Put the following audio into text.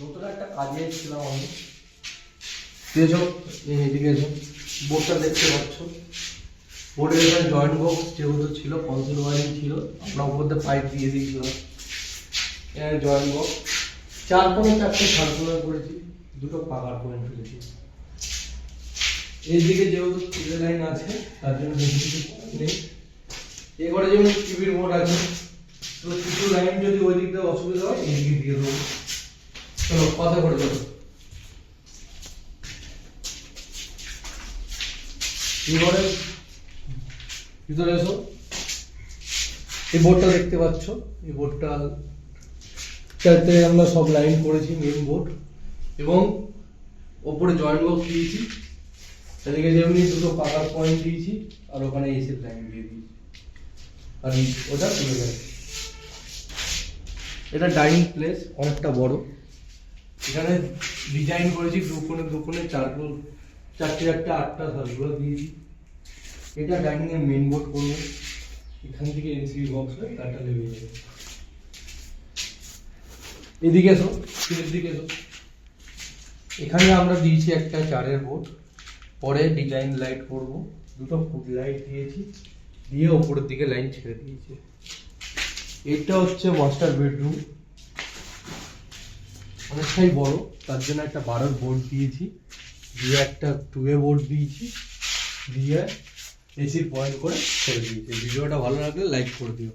নতুন একটা কাজে এসেছিলাম আমি। এসো এদিকে এসো। বোর্ডটা দেখতে পাচ্ছ। বোর্ডের এখানে জয়েন্ট বক্স যেহেতু ছিল কনসোল ওয়ারিং ছিল, আমরা উপর দিয়ে পাইপ দিয়ে দিয়েছিলাম। এখানে জয়েন্ট বক্স চার কোণে চারটে সার্কুলার করেছি, দুটো পাকার পয়েন্ট ফেলেছি এইদিকে যেহেতু টিভি লাইন আছে, তার জন্য নেই। এবারে যেমন টিভির বোর্ড আছে, তো কিছু লাইন যদি ওই দিক দিয়ে অসুবিধা হয়, এইদিকে দিয়ে দেবো। চলো কথা করে চলো এবারে ভিতরে এসো। এই বোর্ডটা দেখতে পাচ্ছ। এই বোর্ডটা যাতে আমরা সব লাইন করেছি মেন বোর্ড। এবং ওপরে জয়েন্ট বক্স দিয়েছি। এদিকে যেমনি দুটো পাকার পয়েন্ট দিয়েছি, আর ওখানে এসে লাইন দিয়ে দিয়েছি। আর ওটা তুলে দেয় এটা ডাইনিং প্লেস অনেকটা বড়। এখানে ডিজাইন করেছি, দু কোণে দু কোণে চার কোণ, চারটে চারটে আটটা সার্কুলার দিয়েছি। এটা ডাইনিং এর মেন বোর্ড করব। এখান থেকে এনসিবি বক্স হয় তারটা লেগে যাবে। এদিকে এসো স্ক্রিনের দিকে এসো। এখানে আমরা দিয়েছি একটা চারের বোর্ড পরে ডিজাইন লাইট করব। দুটো ফুড লাইট দিয়েছি। দিয়ে ওপরের দিকে লাইন ছেড়ে দিয়েছি। এটা হচ্ছে মাস্টার বেডরুম অনেকটাই বড়, তার জন্য একটা বারোর বোর্ড দিয়েছি, দিয়ে একটা টুয়ে বোর্ড দিয়েছি, দিয়ে এসির পয়েন্ট করে ছেড়ে দিয়েছি। ভিডিওটা ভালো লাগলে লাইক করে দিও।